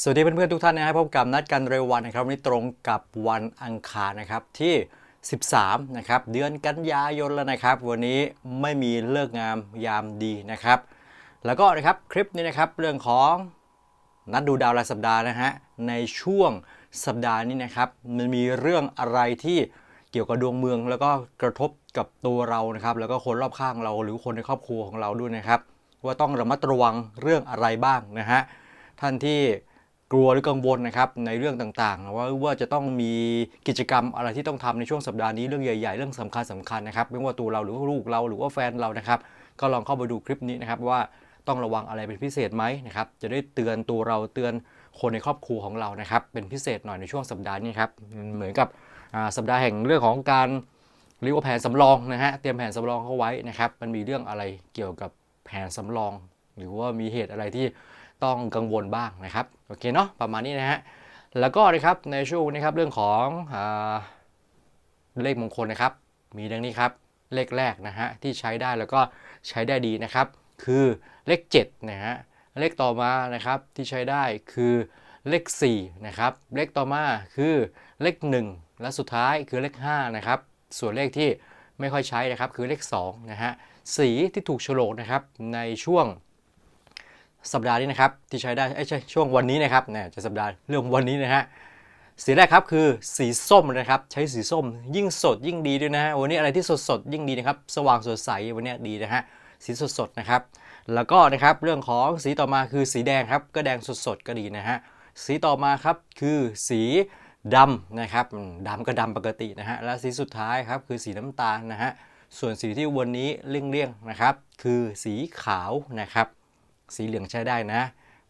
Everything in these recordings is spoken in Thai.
สวัสดีเพื่อนๆทุกท่านนะครับพบกับนัดกันเร็ววันนะครับวันนี้ตรงกับวันอังคารนะครับที่ 13 นะครับ เดือนกันยายนแล้วนะครับ วันนี้ไม่มีเลิกงามยามดีนะครับ แล้วก็นะครับคลิปนี้นะครับเรื่องของนัดดูดาวรายสัปดาห์นะฮะในช่วงสัปดาห์นี้นะครับ มันมีเรื่องอะไรที่เกี่ยวกับดวงเมือง แล้วก็กระทบกับตัวเรานะครับ แล้วก็คนรอบข้างเราหรือคนในครอบครัวของเราด้วยนะครับ ว่าต้องระมัดระวังเรื่องอะไรบ้างนะฮะท่านที่ กลัวหรือกังวลนะครับในเรื่องต่างๆว่าว่าจะต้องมีกิจกรรมอะไรที่ต้องทำในช่วงสัปดาห์นี้เรื่องใหญ่ ๆ เรื่องสำคัญสำคัญนะครับไม่ว่าตัวเราหรือว่าลูกเราหรือว่าแฟนเรานะครับ ก็ลองเข้าไปดูคลิปนี้นะครับว่าต้องระวังอะไรเป็นพิเศษไหมนะครับจะได้เตือนตัวเราเตือนคนในครอบครัวของเรานะครับเป็นพิเศษหน่อยในช่วงสัปดาห์นี้ครับเหมือนกับสัปดาห์แห่งเรื่องของการเรียกว่าแผนสำรองนะฮะเตรียมแผนสำรองเข้าไว้นะครับมันมีเรื่องอะไรเกี่ยวกับแผนสำรอง หรือว่ามีเหตุอะไรที่ ต้องกังวลบ้างนะครับโอเคเนาะประมาณนี้นะฮะแล้วก็นะครับในช่วงนี้ครับเรื่องของอเลขมงคลนะครับ มีดังนี้ครับเลขแรกนะฮะที่ใช้ได้แล้วก็ใช้ได้ดีนะครับ คือเลข7นะฮะเลขต่อมานะครับที่ใช้ได้คือเลข4นะครับเลขต่อมาคือเลข 1 และสุดท้ายคือเลข5นะครับส่วนเลขที่ไม่ค่อยใช้นะครับคือเลข2นะฮะสีที่ถูกโฉลกนะครับในช่วง สัปดาห์นี้นะครับที่ใช้ได้ไอ้ใช่ช่วงวันนี้นะครับเนี่ยจะสัปดาห์เรื่องวันนี้นะฮะสีแรกครับคือสีส้มนะครับใช้สีส้ม ยิ่งสดยิ่งดีด้วยนะฮะวันนี้อะไรที่สดสดยิ่งดีนะครับสว่างสดใสวันนี้ดีนะฮะสีสดสดนะครับแล้วก็นะครับเรื่องของสีต่อมาคือสีแดงครับก็แดงสดสดก็ดีนะฮะสีต่อมาครับคือสีดำนะครับดำก็ดำปกตินะฮะและสีสุดท้ายครับคือสีน้ำตาลนะฮะส่วนสีที่วันนี้เลี่ยงๆนะครับคือสีขาวนะครับ สีเหลืองใช้ได้นะ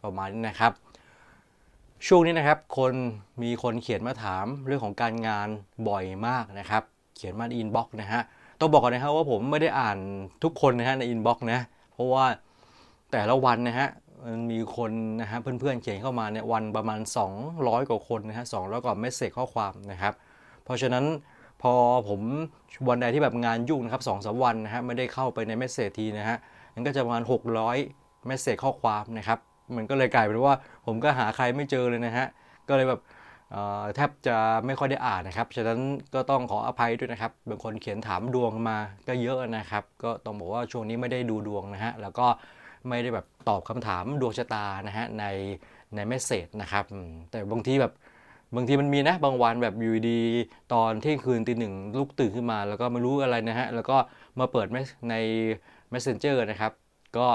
ประมาณนี้นะครับ ช่วงนี้นะครับ คนมีคนเขียนมาถามเรื่องของการงานบ่อยมากนะครับ เขียนมาในอินบ็อกซ์นะฮะต้องบอกก่อนนะครับว่าผมไม่ได้อ่านทุกคนนะฮะในอินบ็อกซ์นะเพราะว่าแต่ละวันนะฮะมันมีคนนะฮะเพื่อนๆเขียนเข้ามาเนี่ยวันประมาณ 200 กว่าคนนะฮะ200กว่าเมสเซจข้อความนะครับ เพราะฉะนั้นพอผมวันใดที่แบบงานยุ่งนะครับสองสามวันนะฮะไม่ได้เข้าไปในเมสเซจทีนะฮะมันก็จะประมาณ 600 เมสเซจข้อความนะครับ มันก็เลยกลายเป็นว่าผมก็หาใครไม่เจอเลยนะฮะ ก็เลยแบบแทบจะไม่ค่อยได้อ่านนะครับ ฉะนั้นก็ต้องขออภัยด้วยนะครับ บางคนเขียนถามดวงมาก็เยอะนะครับ ก็ต้องบอกว่าช่วงนี้ไม่ได้ดูดวงนะฮะ แล้วก็ไม่ได้แบบตอบคำถามดวงชะตานะฮะในในเมสเซจนะครับ แต่บางทีแบบบางทีมันมีนะบางวันแบบอยู่ดีตอนเที่ยงคืนตีหนึ่งลุกตื่นขึ้นมา แล้วก็ไม่รู้อะไรนะฮะ แล้วก็มาเปิดเมสใน Messenger นะครับ ก็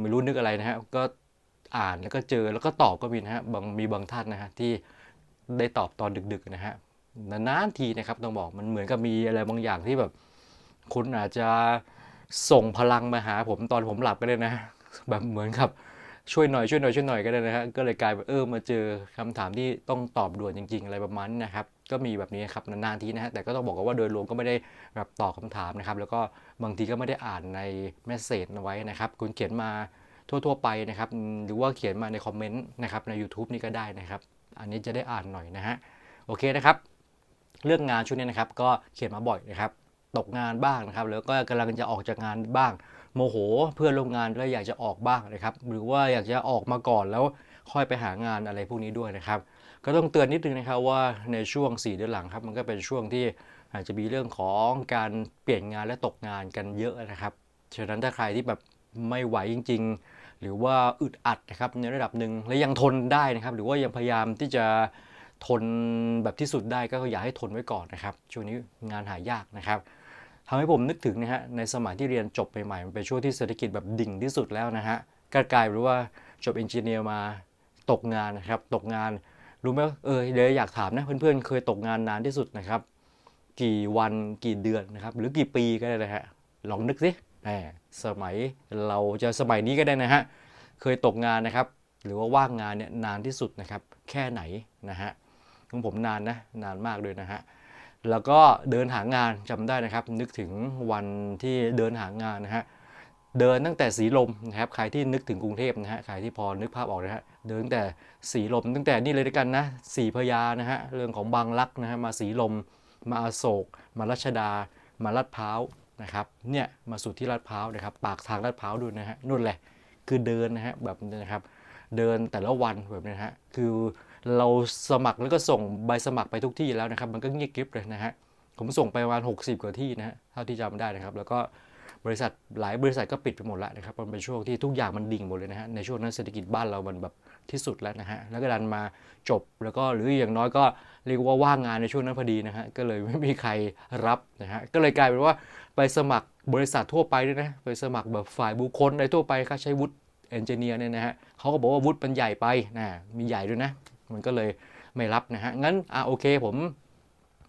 ไม่รู้นึกอะไรนะฮะก็อ่านแล้วก็เจอแล้วก็ตอบก็มีนะฮะบางมีบางท่านนะฮะที่ได้ตอบตอนดึกๆนะฮะนานๆทีนะครับต้องบอกมันเหมือนกับมีอะไรบางอย่างที่แบบ คุณอาจจะส่งพลังมาหาผมตอนผมหลับก็ได้นะ แบบเหมือนกับ ช่วยหน่อยช่วยหน่อยช่วยหน่อยก็ได้นะฮะก็เลยกลายเป็นเออมาเจอคำถามที่ต้องตอบด่วนจริง ๆ อะไรประมาณนี้นะครับ ก็มีแบบนี้ครับนานๆทีนะฮะแต่ก็ต้องบอกกันว่าโดยรวมก็ไม่ได้แบบตอบคำถามนะครับ แล้วก็บางทีก็ไม่ได้อ่านในเมสเซจเอาไว้นะครับ คุณเขียนมาทั่ว ๆ ไปนะครับ หรือว่าเขียนมาในคอมเมนต์นะครับใน YouTube นี่ก็ได้นะครับ อันนี้จะได้อ่านหน่อยนะฮะโอเคนะครับ เรื่องงานช่วงนี้นะครับ ก็เขียนมาบ่อยนะครับ ตกงานบ้างนะครับ แล้วก็กำลังจะออกจากงานบ้าง โมโหเพื่อนร่วมงานแล้วอยากจะออกบ้างนะครับ หรือว่าอยากจะออกมาก่อนแล้วค่อยไปหางานอะไรพวกนี้ด้วยนะครับ ก็ต้องเตือนนิดนึงนะครับว่าในช่วง 4 เดือนหลังครับ มันก็เป็นช่วงที่อาจจะมีเรื่องของการเปลี่ยนงานและตกงานกันเยอะนะครับฉะนั้นถ้าใครที่แบบไม่ไหวจริง ๆ หรือว่าอึดอัดนะครับในระดับหนึ่งและยังทนได้นะครับ หรือว่ายังพยายามที่จะทนแบบที่สุดได้ก็อยากให้ทนไว้ก่อนนะครับ ช่วงนี้งานหายากนะครับ ทำให้ผมนึกถึงนะฮะในสมัยที่เรียนจบใหม่ๆมันเป็นช่วงที่เศรษฐกิจแบบดิ่งที่สุดแล้วนะฮะก็กลายเป็นว่าจบเอนจิเนียร์มาตกงานนะครับ ตกงานรู้ไหมเออเดี๋ยวอยากถามนะเพื่อนๆ เคยตกงานนานที่สุดนะครับ กี่วันกี่เดือนนะครับ หรือกี่ปีก็ได้นะฮะลองนึกสิแหมสมัยเราจะสมัยนี้ก็ได้นะฮะเคยตกงานนะครับ หรือว่าว่างงานเนี่ยนานที่สุดนะครับ แค่ไหนนะฮะของผมนานนะนานมากเลยนะฮะ แล้วก็เดินหางานจำได้นะครับ นึกถึงวันที่เดินหางานนะฮะเดินตั้งแต่สีลมนะครับใครที่นึกถึงกรุงเทพนะฮะใครที่พอนึกภาพออกนะฮะเดินตั้งแต่สีลมตั้งแต่นี่เลยด้วยกันนะสีพญานะฮะเรื่องของบางรักนะฮะมาสีลม มาอโศก มารัชดา มาลาดพร้าวนะครับเนี่ยมาสู่ที่ลาดพร้าวนะครับปากทางลาดพร้าวดูนะฮะนู่นแหละคือเดินนะฮะแบบนี้นะครับเดินแต่ละวันแบบนี้นะฮะคือ เราสมัครแล้วก็ส่งใบสมัครไปทุกที่แล้วนะครับ มันก็เงียบกริบเลยนะฮะ ผมส่งไปประมาณ 60 กว่าที่นะฮะ เท่าที่จำได้นะครับ แล้วก็บริษัทหลายบริษัทก็ปิดไปหมดแล้วนะครับ มันเป็นช่วงที่ทุกอย่างมันดิ่งหมดเลยนะฮะ ในช่วงนั้นเศรษฐกิจบ้านเรามันแบบที่สุดแล้วนะฮะ แล้วก็ดันมาจบ แล้วก็หรืออย่างน้อยก็เรียกว่าว่างงานในช่วงนั้นพอดีนะฮะ ก็เลยไม่มีใครรับนะฮะ ก็เลยกลายเป็นว่าไปสมัครบริษัททั่วไปด้วยนะ ไปสมัครแบบฝ่ายบุคคลอะไรทั่วไปครับใช้วุฒิเอนจิเนียร์เนี่ยนะฮะเขาก็บอกว่าวุฒิมันใหญ่ไปนะ มีใหญ่ด้วยนะ มันก็เลยไม่รับนะฮะงั้นอะโอเคผม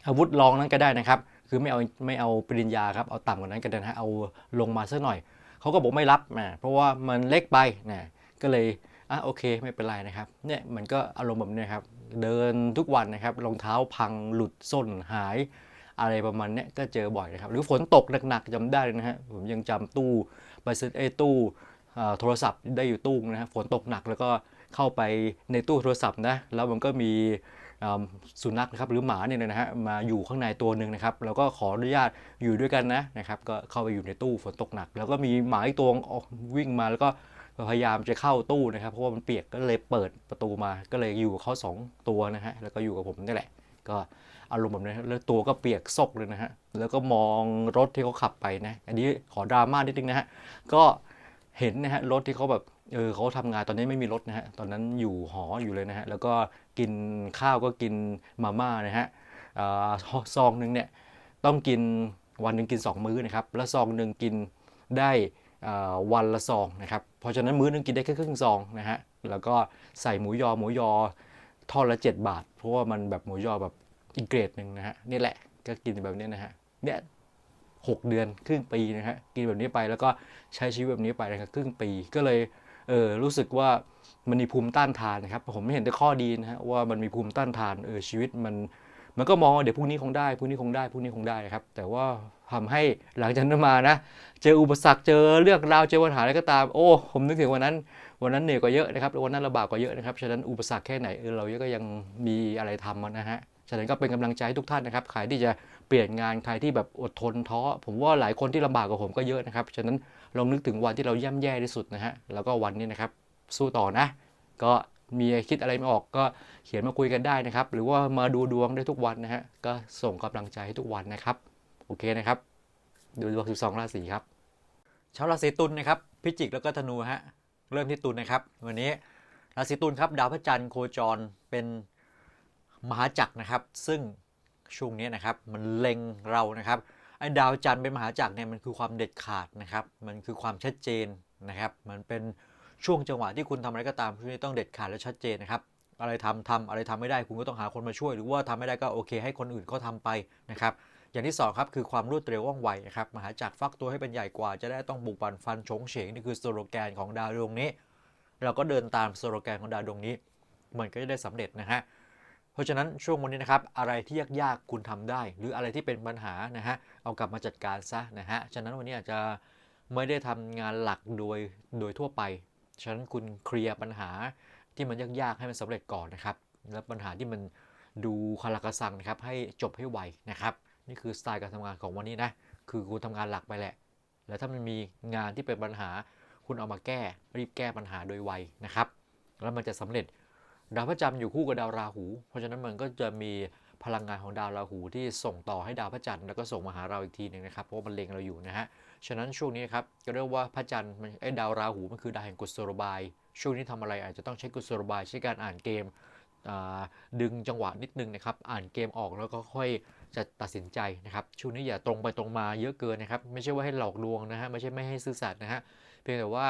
อาวุธรองนั้นก็ได้นะครับ คือไม่เอาไม่เอาปริญญาครับเอาต่ำกว่านั้นก็ได้นะฮะเอาลงมาสักหน่อยเขาก็บอกไม่รับนะเพราะว่ามันเล็กไปนะก็เลยอะโอเคไม่เป็นไรนะครับเนี่ยมันก็อารมณ์แบบนี้ครับเดินทุกวันนะครับรองเท้าพังหลุดส้นหาย อะไรประมาณเนี้ยก็เจอบ่อยนะครับ หรือฝนตกหนักๆจำได้เลยนะฮะผมยังจำตู้ไปซื้อไอ้ตู้โทรศัพท์ได้อยู่ตู้นะฮะฝนตกหนักแล้วก็ เข้าไปในตู้โทรศัพท์นะแล้วมันก็มีสุนัขนะครับหรือหมาเนี่ยนะฮะมาอยู่ข้างในตัวหนึ่งนะครับแล้วก็ขออนุญาตอยู่ด้วยกันนะนะครับก็เข้าไปอยู่ในตู้ฝนตกหนัก แล้วก็มีหมาอีกตัวออกวิ่งมาแล้วก็พยายามจะเข้าตู้นะครับ เพราะว่ามันเปียกก็เลยเปิดประตูมาก็เลยอยู่เขาสองตัวนะฮะแล้วก็อยู่กับผมนี่แหละ ก็อารมณ์แบบนี้แล้วตัวก็เปียกซกเลยนะฮะแล้วก็มองรถที่เขาขับไปนะ อันนี้ขอดราม่านิดนึงนะฮะก็เห็นนะฮะรถที่เขาแบบ เออเขาทำงานตอนนี้ไม่มีรถนะฮะตอนนั้นอยู่หออยู่เลยนะฮะแล้วก็กินข้าวก็กินมาม่านะฮะอ่าซองหนึ่งเนี่ยต้องกินวันหนึ่งกิน 2 มื้อนะครับแล้วซองหนึ่งกินได้อ่าวันละซองนะครับเพราะฉะนั้นมื้อนึงกินได้แค่ครึ่งซองนะฮะแล้วก็ใส่หมูยอหมูยอทอดละ 7 บาท เพราะว่ามันแบบหมูยอแบบอีกเกรดหนึ่งนะฮะนี่แหละก็กินแบบนี้นะฮะเนี่ยหกเดือนครึ่งปีนะฮะกินแบบนี้ไปแล้วก็ใช้ชีวิตแบบนี้ไปนะครับครึ่งปีก็เลย เออรู้สึกว่ามันมีภูมิต้านทานนะครับ ผมไม่เห็นแต่ข้อดีนะฮะว่ามันมีภูมิต้านทานเออชีวิตมันมันก็มองว่าเดี๋ยวพรุ่งนี้คงได้พรุ่งนี้คงได้พรุ่งนี้คงได้นะครับ แต่ว่าทำให้หลังจากนั้นมานะ เจออุปสรรคเจอเรื่องราวเจอปัญหาอะไรก็ตาม โอ้ ผมนึกถึงวันนั้น วันนั้นเหนื่อยกว่าเยอะนะครับวันนั้นลำบากกว่าเยอะนะครับฉะนั้นอุปสรรคแค่ไหนเออเราก็ยังมีอะไรทำนะฮะ ฉะนั้นก็เป็นกำลังใจให้ทุกท่านนะครับ ใครที่จะเปลี่ยนงาน ใครที่แบบอดทนท้อ ผมว่าหลายคนที่ลำบากกว่าผมก็เยอะนะครับ ฉะนั้นลองนึกถึงวันที่เราย่ำแย่ที่สุดนะฮะ แล้วก็วันนี้นะครับ สู้ต่อนะ ก็มีคิดอะไรไม่ออกก็เขียนมาคุยกันได้นะครับ หรือว่ามาดูดวงได้ทุกวันนะฮะ ก็ส่งกำลังใจให้ทุกวันนะครับ โอเคนะครับ ดูดวง 12 ราศีครับ ชาวราศีตุลนะครับ พิจิกแล้วก็ธนูฮะ เริ่มที่ตุลนะครับ วันนี้ราศีตุลครับ ดาวพระจันทร์โคจรเป็น มหาจักรนะครับ ซึ่งช่วงนี้นะครับมันเล็งเรานะครับไอ้ดาวจันทร์เป็นมหาจักรเนี่ยมันคือความเด็ดขาดนะครับ มันคือความชัดเจนนะครับ มันเป็นช่วงจังหวะที่คุณทำอะไรก็ตามช่วงนี้ต้องเด็ดขาดและชัดเจนนะครับ อะไรทำทำอะไรทำไม่ได้คุณก็ต้องหาคนมาช่วย หรือว่าทำไม่ได้ก็โอเค ให้คนอื่นเขาทำไปนะครับ อย่างที่สองครับคือความรวดเร็วว่องไวนะครับมหาจักรฟักตัวให้เป็นใหญ่กว่า จะได้ต้องบุกบั่นฟันชงเฉงนี่คือสโลแกนของดาวดวงนี้ เราก็เดินตามสโลแกนของดาวดวงนี้ มันก็จะได้สำเร็จนะฮะ เพราะฉะนั้นช่วงวันนี้นะครับอะไรที่ยากๆคุณทำได้ หรืออะไรที่เป็นปัญหานะฮะเอากลับมาจัดการซะนะฮะฉะนั้นวันนี้อาจจะไม่ได้ทำงานหลักโดยโดยทั่วไป ฉะนั้นคุณเคลียร์ปัญหาที่มันยากๆให้มันสำเร็จก่อนนะครับ แล้วปัญหาที่มันดูคาราคาซังนะครับให้จบให้ไวนะครับ นี่คือสไตล์การทำงานของวันนี้นะคือคุณทำงานหลักไปแหละ แล้วถ้ามันมีงานที่เป็นปัญหา คุณเอามาแก้รีบแก้ปัญหาโดยไวนะครับ แล้วมันจะสำเร็จ ดาวพระจันทร์อยู่คู่กับดาวราหู เพราะฉะนั้นมันก็จะมีพลังงานของดาวราหูที่ส่งต่อให้ดาวพระจันทร์แล้วก็ส่งมาหาเราอีกทีหนึ่งนะครับเพราะมันเล็งเราอยู่นะฮะฉะนั้นช่วงนี้ครับก็เรียกว่าพระจันทร์มันไอ้ดาวราหูมันคือดาวแห่งกุศโลบาย ช่วงนี้ทำอะไรอาจจะต้องใช้กุศโลบายใช้การอ่านเกมดึงจังหวะนิดนึงนะครับอ่านเกมออกแล้วก็ค่อยจะตัดสินใจนะครับช่วงนี้อย่าตรงไปตรงมาเยอะเกินนะครับไม่ใช่ว่าให้หลอกลวงนะฮะไม่ใช่ไม่ให้ซื่อสัตย์นะฮะเพียงแต่ว่า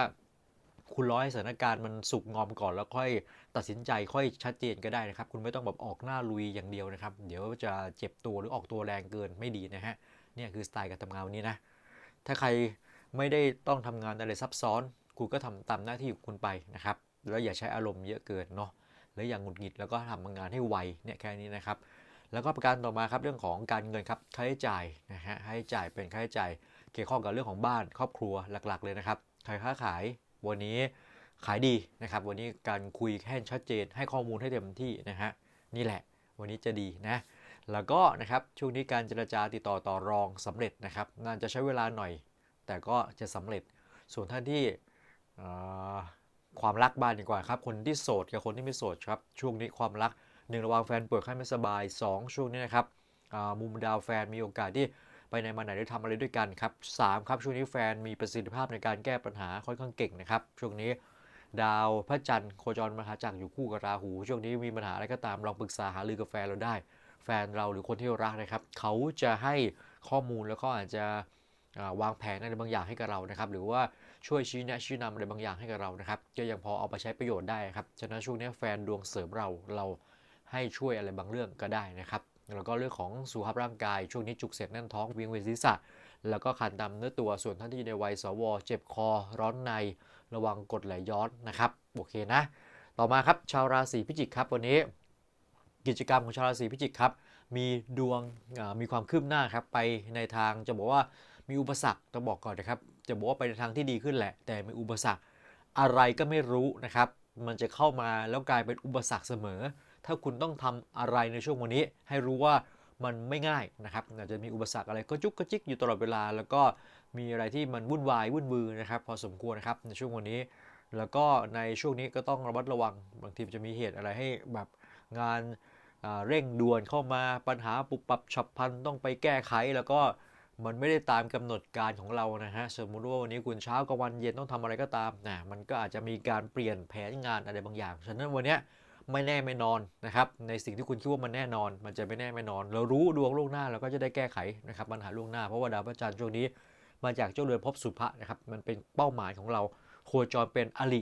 คุณร้อให้สถานการณ์มันสุกงอมก่อนแล้วค่อย ตัดสินใจค่อยชัดเจนก็ได้นะครับ คุณไม่ต้องแบบออกหน้าลุยอย่างเดียวนะครับ เดี๋ยวจะเจ็บตัวหรือออกตัวแรงเกินไม่ดีนะฮะเนี่ยคือสไตล์การทำงานวันนี้นะถ้าใครไม่ได้ต้องทำงานอะไรซับซ้อน คุณก็ทำตามหน้าที่ของคุณไปนะครับ แล้วอย่าใช้อารมณ์เยอะเกินเนาะแล้วอย่างหงุดหงิดแล้วก็ทำงานให้ไวเนี่ยแค่นี้นะครับ แล้วก็ประการต่อมาครับเรื่องของการเงินครับค่าใช้จ่ายนะฮะค่าใช้จ่ายเป็นค่าใช้จ่ายเกี่ยวข้องกับเรื่องของบ้านครอบครัวหลักๆ เลยนะครับใครค้าขายวันนี้ ขายดีนะครับ วันนี้การคุยให้ชัดเจน ให้ข้อมูลให้เต็มที่นะฮะนี่แหละ วันนี้จะดีนะแล้วก็นะครับช่วงนี้การเจรจาติดต่อต่อรองสำเร็จนะครับน่าจะใช้เวลาหน่อย แต่ก็จะสำเร็จส่วนท่านที่ความรักบ้านดีกว่าครับ คนที่โสดกับคนที่ไม่โสดครับ ช่วงนี้ความรักหนึ่งระวังแฟนป่วยไข้ไม่สบายสองช่วงนี้นะครับมุมดาวแฟนมีโอกาสที่ไปในมาไหนได้ทำอะไรด้วยกันครับสามครับช่วงนี้แฟนมีประสิทธิภาพในการแก้ปัญหาค่อนข้างเก่งนะครับ ช่วงนี้ ดาวพระจันทร์โคจรมหาจักรอยู่คู่กับราหู ช่วงนี้มีปัญหาอะไรก็ตามลองปรึกษาหารือกับแฟนเราได้ แฟนเราหรือคนที่เรารักนะครับ เขาจะให้ข้อมูลแล้วก็อาจจะวางแผนอะไรบางอย่างให้กับเรานะครับ หรือว่าช่วยชี้แนะชี้นำอะไรบางอย่างให้กับเรานะครับก็ยังพอเอาไปใช้ประโยชน์ได้ครับฉะนั้นช่วงนี้แฟนดวงเสริมเราเราให้ช่วยอะไรบางเรื่องก็ได้นะครับแล้วก็เรื่องของสุขภาพร่างกายช่วงนี้จุกเสียดแน่นท้องเวียงเวียนศีรษะ แล้วก็คันตามเนื้อตัวส่วนท่านที่อยู่ในวัยสว เจ็บคอร้อนในระวังกดไหลย้อนนะครับโอเคนะ ต่อมาครับชาวราศีพิจิกครับวันนี้ กิจกรรมของชาวราศีพิจิกครับมีดวงมีความคืบหน้าครับไปในทางจะบอกว่ามีอุปสรรคต้องบอกก่อนนะครับจะบอกว่าไปในทางที่ดีขึ้นแหละ แต่มีอุปสรรคอะไรก็ไม่รู้นะครับ มันจะเข้ามาแล้วกลายเป็นอุปสรรคเสมอ ถ้าคุณต้องทำอะไรในช่วงวันนี้ ให้รู้ว่า มันไม่ง่ายนะครับอาจจะมีอุปสรรคอะไรก็จุกกระจิกอยู่ตลอดเวลา แล้วก็มีอะไรที่มันวุ่นวายวุ่นวือนะครับ พอสมควรนะครับในช่วงวันนี้ แล้วก็ในช่วงนี้ก็ต้องระมัดระวังบางทีจะมีเหตุอะไรให้แบบงานเร่งด่วนเข้ามาปัญหาปุบปับฉับพลันต้องไปแก้ไข แล้วก็มันไม่ได้ตามกำหนดการของเรานะฮะสมมุติว่าวันนี้คุณเช้ากับวันเย็นต้องทำอะไรก็ตามนะมันก็อาจจะมีการเปลี่ยนแผนงานอะไรบางอย่าง ฉะนั้นวันนี้ ไม่แน่ไม่นอนนะครับในสิ่งที่คุณคิดว่ามันแน่นอน มันจะไม่แน่ไม่นอน เรารู้ดวงล่วงหน้าเราก็จะได้แก้ไขนะครับปัญหาล่วงหน้าเพราะว่าดาวพระจันทร์ช่วงนี้ มาจากเจ้าเรือนภพสุภะนะครับมันเป็นเป้าหมายของเราโคจรเป็นอริ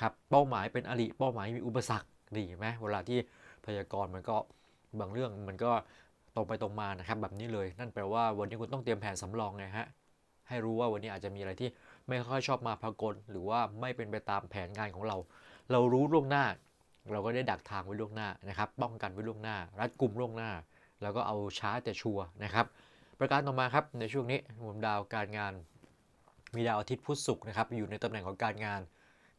ครับเป้าหมายเป็นอริเป้าหมายมีอุปสรรคดีไหมเวลาที่พยากรณ์มันก็บางเรื่องมันก็ตรงไปตรงมานะครับแบบนี้เลยนั่นแปลว่าวันนี้คุณต้องเตรียมแผนสำรองไงฮะให้รู้ว่าวันนี้อาจจะมีอะไรที่ไม่ค่อยชอบมาพากลหรือว่าไม่เป็นไปตามแผนงานของเรา เรารู้ล่วงหน้า เราก็ได้ดักทางไว้ล่วงหน้านะครับ ป้องกันไว้ล่วงหน้า รัดกลุ่มล่วงหน้า แล้วก็เอาช้าแต่ชัวร์นะครับ ประการต่อมาครับในช่วงนี้มุนดาวการงาน มีดาวอาทิตย์พุธศุกร์นะครับอยู่ในตำแหน่งของการงาน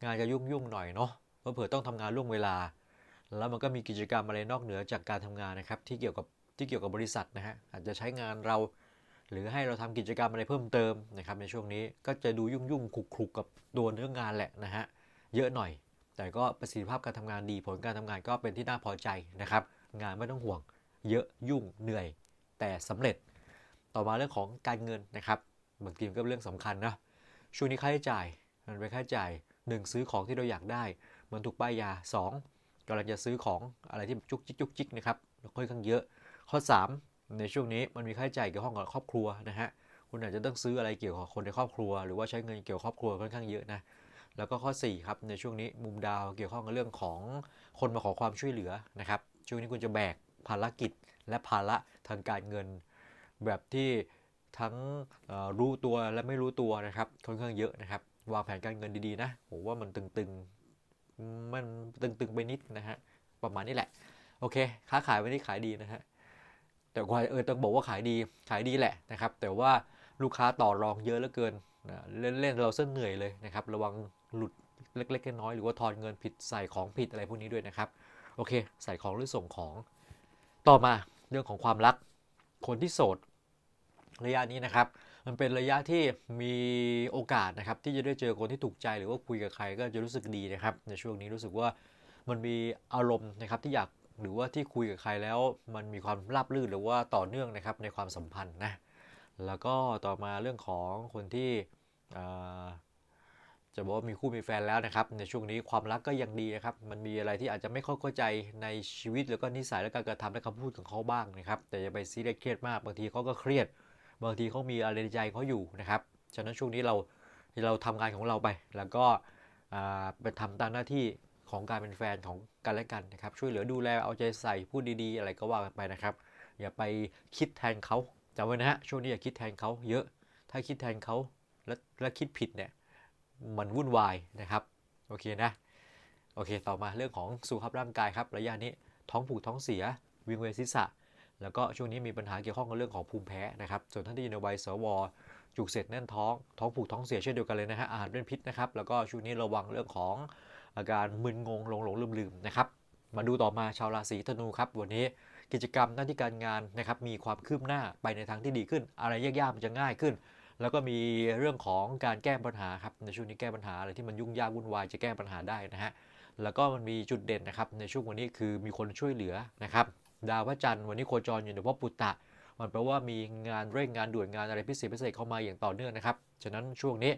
งานจะยุ่งยุ่งๆหน่อยเนาะเพราะเผื่อต้องทำงานล่วงเวลา แล้วมันก็มีกิจกรรมอะไรนอกเหนือจากการทำงานนะครับที่เกี่ยวกับที่เกี่ยวกับบริษัทนะฮะอาจจะใช้งานเรา หรือให้เราทำกิจกรรมอะไรเพิ่มเติมนะครับในช่วงนี้ก็จะดูยุ่งยุ่งๆคลุกคลุกๆกับตัวเนื้องานแหละนะฮะเยอะหน่อย แต่ก็ประสิทธิภาพการทำงานดี ผลการทำงานก็เป็นที่น่าพอใจนะครับ งานไม่ต้องห่วง เยอะยุ่งเหนื่อย แต่สำเร็จ ต่อมาเรื่องของการเงินนะครับบางทีมันก็เป็นเรื่องสำคัญนะช่วงนี้ค่าใช้จ่ายมันเป็นค่าใช้จ่ายหนึ่งซื้อของที่เราอยากได้ มันถูกป้ายยาสองกำลังจะซื้อของอะไรที่จุกจิกจุกจิกนะครับค่อนข้างเยอะ ข้อ 3 ในช่วงนี้มันมีค่าใช้จ่ายเกี่ยวข้องกับครอบครัวนะฮะคุณอาจจะต้องซื้ออะไรเกี่ยวกับคนในครอบครัว หรือว่าใช้เงินเกี่ยวกับครอบครัวค่อนข้างเยอะนะ แล้วก็ข้อ 4 ครับในช่วงนี้มุมดาวเกี่ยวข้องกับเรื่องของคนมาขอความช่วยเหลือนะครับช่วงนี้คุณจะแบกภารกิจและภาระทางการเงิน แบบที่ทั้งรู้ตัวและไม่รู้ตัวนะครับค่อนข้างเยอะนะครับวางแผนการเงินดีๆนะผมว่ามันตึงๆมันตึงๆไปนิดนะฮะประมาณนี้แหละโอเค ค้าขายวันนี้ขายดีนะฮะแต่ว่าเออต้องบอกว่าขายดีขายดีแหละนะครับ แต่ว่า ลูกค้าต่อรองเยอะเหลือเกินนะเล่นเล่นเราเส้นเหนื่อยเลยนะครับ ระวังหลุดเล็กๆน้อยๆหรือว่าทอนเงินผิดใส่ของผิดอะไรพวกนี้ด้วยนะครับ โอเค ใส่ของหรือส่งของ ต่อมาเรื่องของความรัก คนที่โสดระยะนี้นะครับ มันเป็นระยะที่มีโอกาสนะครับ ที่จะได้เจอคนที่ถูกใจหรือว่าคุยกับใครก็จะรู้สึกดีนะครับ ในช่วงนี้รู้สึกว่ามันมีอารมณ์นะครับที่อยากหรือว่าที่คุยกับใครแล้ว มันมีความราบรื่นหรือว่าต่อเนื่องนะครับในความสัมพันธ์นะ แล้วก็ต่อมาเรื่องของคนที่จะบอกว่ามีคู่มีแฟนแล้วนะครับ ในช่วงนี้ความรักก็ยังดีนะครับ มันมีอะไรที่อาจจะไม่ค่อยเข้าใจในชีวิตแล้วก็นิสัยและการกระทำและคำพูดของเขาบ้างนะครับ แต่อย่าไปซีเรียสเครียดมากบางทีเขาก็เครียด บางทีเขามีอะไรในใจเขาอยู่นะครับฉะนั้นช่วงนี้เราเราทำงานของเราไป แล้วก็ไปทำตามหน้าที่ของการเป็นแฟนของกันและกันนะครับ ช่วยเหลือดูแลเอาใจใส่พูดดีๆ อะไรก็ว่ากันไปนะครับ อย่าไปคิดแทนเขา จำไว้นะฮะช่วงนี้อย่าคิดแทนเขาเยอะ ถ้าคิดแทนเขาแล้วแล้วคิดผิดเนี่ยมันวุ่นวายนะครับโอเคนะโอเค ต่อมาเรื่องของสุขภาพร่างกายครับระยะนี้ท้องผูกท้องเสียวิงเวียนศีรษะ แล้วก็ช่วงนี้มีปัญหาเกี่ยวข้องกับเรื่องของภูมิแพ้นะครับส่วนท่านที่อยู่ในวัยสวจุกเสร็จแน่นท้องท้องผูกท้องเสียเช่นเดียวกันเลยนะฮะอาหารเป็นพิษนะครับแล้วก็ช่วงนี้ระวังเรื่องของอาการมึนงงหลงหลงลืมลืมนะครับมาดูต่อมาชาวราศีธนูครับวันนี้ กิจกรรมหน้าที่การงานนะครับมีความคืบหน้าไปในทางที่ดีขึ้น อะไรยากๆมันจะง่ายขึ้น แล้วก็มีเรื่องของการแก้ปัญหาครับในช่วงนี้แก้ปัญหาอะไรที่มันยุ่งยากวุ่นวายจะแก้ปัญหาได้นะฮะแล้วก็มันมีจุดเด่นนะครับในช่วงวันนี้คือมีคนช่วยเหลือนะครับดาวพระจันทร์วันนี้โคจรอยู่ในภพปุตตะมันแปลว่ามีงานเร่งงานด่วนงานอะไรพิเศษพิเศษเข้ามาอย่างต่อเนื่องนะครับ ฉะนั้นช่วงนี้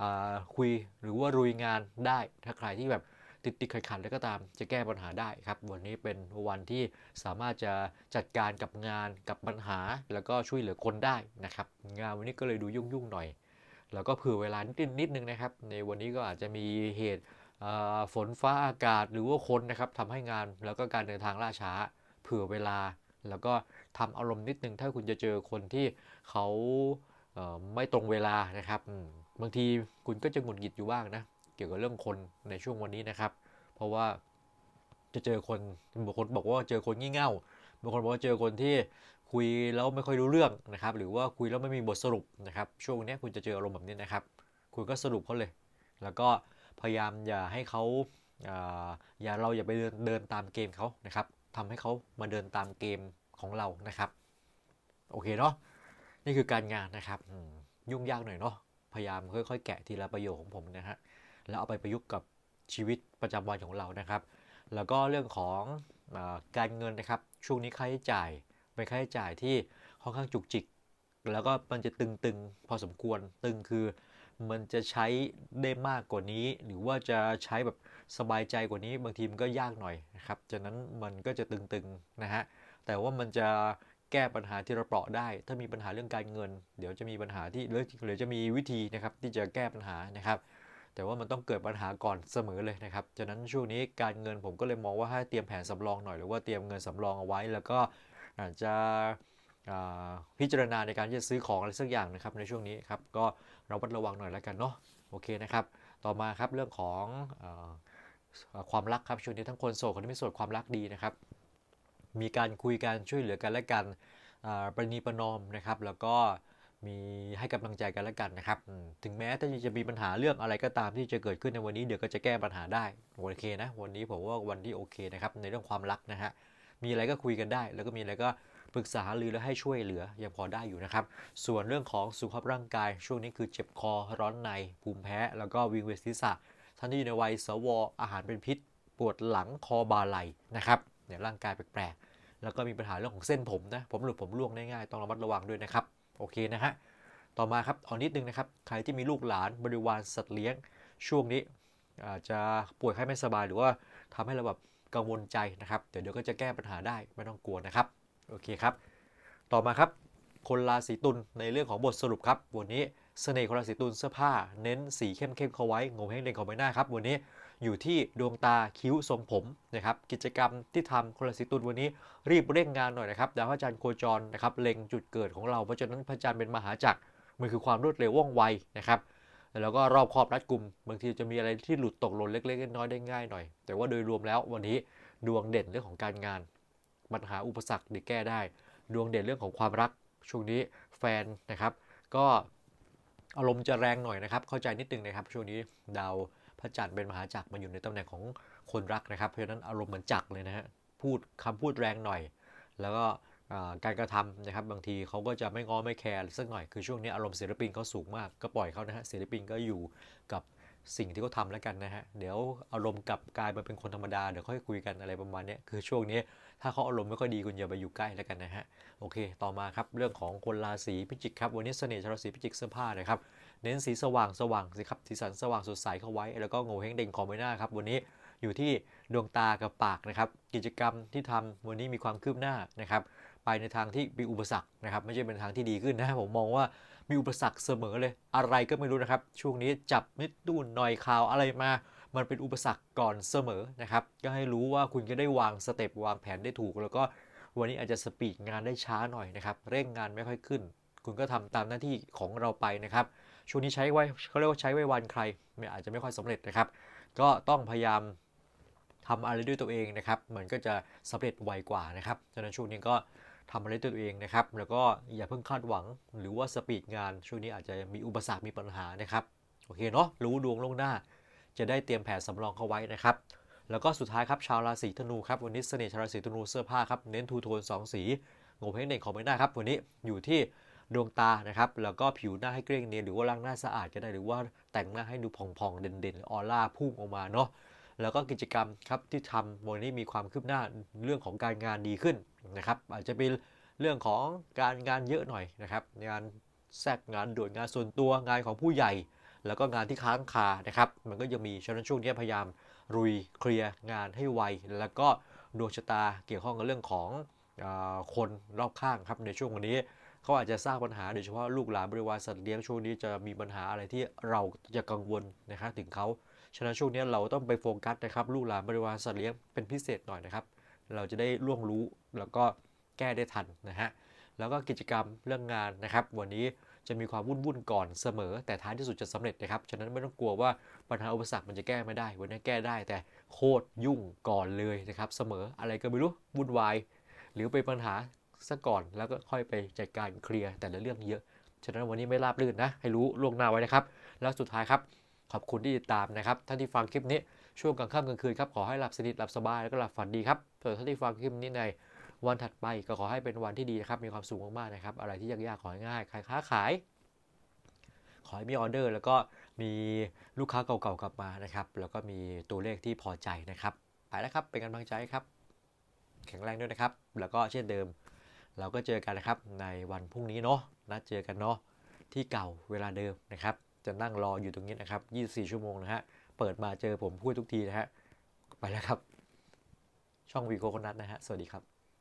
อ่าคุยหรือว่ารุยงานได้ถ้าใครที่แบบ ติดติดขัดขัดแล้วก็ตาม จะแก้ปัญหาได้ครับ วันนี้เป็นวันที่สามารถจะจัดการกับงานกับปัญหา แล้วก็ช่วยเหลือคนได้นะครับ งานวันนี้ก็เลยดูยุ่งๆหน่อย แล้วก็เผื่อเวลานิดนิดนึงนะครับ ในวันนี้ก็อาจจะมีเหตุฝนฟ้าอากาศหรือว่าคนนะครับทำให้งานแล้วก็การเดินทางล่าช้า เผื่อเวลา แล้วก็ทำอารมณ์นิดนึง ถ้าคุณจะเจอคนที่เขาไม่ตรงเวลานะครับบางทีคุณก็จะหงุดหงิดอยู่บ้างนะ เกี่ยวกับเรื่องคนในช่วงวันนี้นะครับ เพราะว่าจะเจอคนบางคนบอกว่าเจอคนงี่เง่าบางคนบอกว่าเจอคนที่คุยแล้วไม่ค่อยรู้เรื่องนะครับ หรือว่าคุยแล้วไม่มีบทสรุปนะครับ ช่วงนี้คุณจะเจออารมณ์แบบนี้นะครับ คุณก็สรุปเขาเลย แล้วก็พยายามอย่าให้เขาอย่าเราอย่าไปเดินเดินตามเกมเขานะครับทำให้เขามาเดินตามเกมของเรานะครับ โอเคเนาะนี่คือการงานนะครับยุ่งยากหน่อยเนาะพยายามค่อยๆ แกะทีละประโยคของผมนะฮะ แล้วเอาไปประยุกต์กับชีวิตประจำวันของเรานะครับ แล้วก็เรื่องของอการเงินนะครับ ช่วงนี้ค่าใช้จ่ายเป็นค่าใช้จ่ายที่ค่อนข้างจุกจิก แล้วก็มันจะตึงๆ พอสมควรตึงคือมันจะใช้ได้มากกว่านี้ หรือว่าจะใช้แบบสบายใจกว่านี้ บางทีมันก็ยากหน่อยนะครับฉะนั้นมันก็จะตึงๆนะฮะแต่ว่ามันจะแก้ปัญหาที่เราเปราะได้ ถ้ามีปัญหาเรื่องการเงิน เดี๋ยวจะมีปัญหาที่หรือหรือจะมีวิธีนะครับที่จะแก้ปัญหานะครับ แต่ว่ามันต้องเกิดปัญหาก่อนเสมอเลยนะครับฉะนั้นช่วงนี้การเงินผมก็เลยมองว่าให้เตรียมแผนสำรองหน่อยหรือว่าเตรียมเงินสำรองเอาไว้ แล้วก็อาจจะพิจารณาในการที่จะซื้อของอะไรสักอย่างนะครับในช่วงนี้ครับก็ระมัดระวังหน่อยแล้วกันเนาะโอเคนะครับ ต่อมาครับเรื่องของอความรักครับช่วงนี้ทั้งคนโสดคนที่ไม่โสดความรักดีนะครับ มีการคุยกันช่วยเหลือกันและกันประนีประนอมนะครับ แล้วก็ มีให้กำลังใจกันและกันนะครับ ถึงแม้ถ้าจะมีปัญหาเรื่องอะไรก็ตามที่จะเกิดขึ้นในวันนี้เดี๋ยวก็จะแก้ปัญหาได้โอเคนะวันนี้ผมว่าวันที่โอเคนะครับในเรื่องความรักนะฮะมีอะไรก็คุยกันได้ แล้วก็มีอะไรก็ปรึกษาหรือแล้วให้ช่วยเหลือยังพอได้อยู่นะครับ ส่วนเรื่องของสุขภาพร่างกาย ช่วงนี้คือเจ็บคอร้อนในภูมิแพ้ แล้วก็วิงเวียนศีรษะท่านที่อยู่ในวัยสวอาหารเป็นพิษ ปวดหลังคอบาไหลนะครับเนี่ยร่างกายแปลกๆแล้วก็มีปัญหาเรื่องของเส้นผมนะผมหลุดผมร่วงได้ง่ายต้องระมัดระวังด้วยนะครับ โอเคนะฮะ ต่อมาครับเอานิดนึงนะครับ ใครที่มีลูกหลานบริวารสัตว์เลี้ยงช่วงนี้อาจจะป่วยไข้ไม่สบายหรือว่าทำให้เราแบบกังวลใจนะครับ เดี๋ยวเดี๋ยวก็จะแก้ปัญหาได้ไม่ต้องกลัวนะครับ โอเคครับ ต่อมาครับ คนราศีตุลในเรื่องของบทสรุปครับ วันนี้เสน่ห์คนราศีตุลเสื้อผ้า เน้นสีเข้มๆเข้าไว้งงเฮงเด่นของใบหน้าครับ วันนี้ อยู่ที่ดวงตาคิ้วทรงผมนะครับกิจกรรมที่ทำคนราศีตุลวันนี้รีบเร่งงานหน่อยนะครับดาวพระจันทร์โคจรนะครับเล็งจุดเกิดของเราเพราะฉะนั้นพระจันทร์เป็นมหาจักรมันคือความรวดเร็วว่องไวนะครับแล้วก็รอบครอบรัดกลุ่มบางทีจะมีอะไรที่หลุดตกหล่นเล็กๆน้อยๆได้ง่ายหน่อย แต่ว่าโดยรวมแล้ววันนี้ดวงเด่นเรื่องของการงานปัญหาอุปสรรคเดี๋ยแก้ได้ ดวงเด่นเรื่องของความรักช่วงนี้แฟนนะครับ ก็อารมณ์จะแรงหน่อยนะครับ เข้าใจนิดนึงนะครับ ช่วงนี้ดาว พระจันทร์เป็นมหาจักรมาอยู่ในตำแหน่งของคนรักนะครับเพราะฉะนั้นอารมณ์เหมือนจักรเลยนะฮะพูดคำพูดแรงหน่อย แล้วก็การกระทำนะครับบางทีเขาก็จะไม่ง้อไม่แคร์สักหน่อยคือช่วงนี้อารมณ์ศิลปินเขาสูงมากก็ปล่อยเขานะฮะศิลปินก็อยู่กับ สิ่งที่เขาทำแล้วกันนะฮะ เดี๋ยวอารมณ์กลับกลายมาเป็นคนธรรมดา เดี๋ยวค่อยคุยกันอะไรประมาณนี้คือช่วงนี้ถ้าเขาอารมณ์ไม่ค่อยดีคุณอย่าไปอยู่ใกล้แล้วกันนะฮะ โอเค ต่อมาครับเรื่องของคนราศีพิจิกครับ วันนี้เสน่ห์ชาวราศีพิจิกเสื้อผ้านะครับ เน้นสีสว่างสว่างสิครับ สีสันสว่างสดใสเข้าไว้ แล้วก็โงเฮงเด่งของใบหน้าครับ วันนี้อยู่ที่ดวงตากับปากนะครับ กิจกรรมที่ทำวันนี้มีความคืบหน้านะครับ ไปในทางที่มีอุปสรรคนะครับไม่ใช่เป็นทางที่ดีขึ้นนะผมมองว่ามีอุปสรรคเสมอเลย อะไรก็ไม่รู้นะครับ ช่วงนี้จับนิดนู่นหน่อยข่าวอะไรมา มันเป็นอุปสรรคก่อนเสมอนะครับก็ให้รู้ว่าคุณจะได้วางสเต็ปวางแผนได้ถูก แล้วก็วันนี้อาจจะสปีดงานได้ช้าหน่อยนะครับเร่งงานไม่ค่อยขึ้น คุณก็ทำตามหน้าที่ของเราไปนะครับช่วงนี้ใช้ไว้เขาเรียกว่าใช้ไว้วันใครไม่อาจจะไม่ค่อยสำเร็จนะครับ ก็ต้องพยายามทำอะไรด้วยตัวเองนะครับ มันก็จะสำเร็จไวกว่านะครับฉะนั้นช่วงนี้ก็ ทำอะไรตัวเองนะครับ แล้วก็อย่าเพิ่งคาดหวัง หรือว่าสปีดงานช่วงนี้อาจจะมีอุปสรรคมีปัญหานะครับ โอเคเนาะรู้ดวงล่วงหน้า จะได้เตรียมแผนสำรองเข้าไว้นะครับ แล้วก็สุดท้ายครับชาวราศีธนูครับวันนี้เสน่ห์ชาวราศีธนูเสื้อผ้าครับเน้นทูโทนสองสีงบเพ่งเด่นของใบหน้าครับวันนี้อยู่ที่ดวงตานะครับแล้วก็ผิวหน้าให้เกลี้ยงเนียนหรือว่าล้างหน้าสะอาดก็ได้หรือว่าแต่งหน้าให้ดูผ่องๆเด่นๆออร่าพุ่งออกมาเนาะ แล้วก็กิจกรรมครับที่ทำวันนี้มีความคืบหน้าเรื่องของการงานดีขึ้นนะครับ อาจจะเป็นเรื่องของการงานเยอะหน่อยนะครับ งานแทรกงานด่วนงานส่วนตัวงานของผู้ใหญ่ แล้วก็งานที่ค้างคานะครับมันก็ยังมีฉะนั้นช่วงนี้พยายามรุยเคลียร์งานให้ไว แล้วก็ดวงชะตาเกี่ยวข้องกับเรื่องของอคนรอบข้างครับในช่วงวันนี้เขาอาจจะสร้างปัญหาโดยเฉพาะลูกหลานบริวารสัตว์เลี้ยงช่วงนี้จะมีปัญหาอะไรที่เราจะกังวลนะครับถึงเขา ฉะนั้นช่วงนี้เราต้องไปโฟกัสนะครับลูกหลานบริวารสัตว์เลี้ยงเป็นพิเศษหน่อยนะครับ เราจะได้ล่วงรู้แล้วก็แก้ได้ทันนะฮะแล้วก็กิจกรรมเรื่องงานนะครับ วันนี้จะมีความวุ่นวุ่นก่อนเสมอ แต่ท้ายที่สุดจะสำเร็จนะครับ ฉะนั้นไม่ต้องกลัวว่าปัญหาอุปสรรคมันจะแก้ไม่ได้ วันนี้แก้ได้แต่โคตรยุ่งก่อนเลยนะครับเสมออะไรก็ไม่รู้วุ่นวาย หรือเป็นปัญหาซะก่อนแล้วก็ค่อยไปจัดการเคลียร์แต่ละเรื่องเยอะ ฉะนั้นวันนี้ไม่ราบรื่นนะ ให้รู้ล่วงหน้าไว้นะครับ แล้วสุดท้ายครับ ขอบคุณที่ติดตามนะครับท่านที่ฟังคลิปนี้ช่วงกลางค่ำกลางคืนครับขอให้หลับสนิทหลับสบายแล้วก็หลับฝันดีครับส่วนท่านที่ฟังคลิปนี้ในวันถัดไปก็ขอให้เป็นวันที่ดีนะครับมีความสุขมากๆนะครับอะไรที่ยากๆขอให้ง่ายใครค้าขาย ขอให้มีออเดอร์ แล้วก็มีลูกค้าเก่าๆกลับมานะครับ แล้วก็มีตัวเลขที่พอใจนะครับไปแล้วครับเป็นกำลังใจครับ แข็งแรงด้วยนะครับ แล้วก็เช่นเดิม เราก็เจอกันนะครับในวันพรุ่งนี้เนาะนัดเจอกันเนาะที่เก่าเวลาเดิมนะครับ จะนั่งรออยู่ตรงนี้นะครับ 24 ชั่วโมงนะฮะ เปิดมาเจอผมพูดทุกทีนะฮะ ไปแล้วครับ ช่องวีโกคนนัทนะฮะ สวัสดีครับ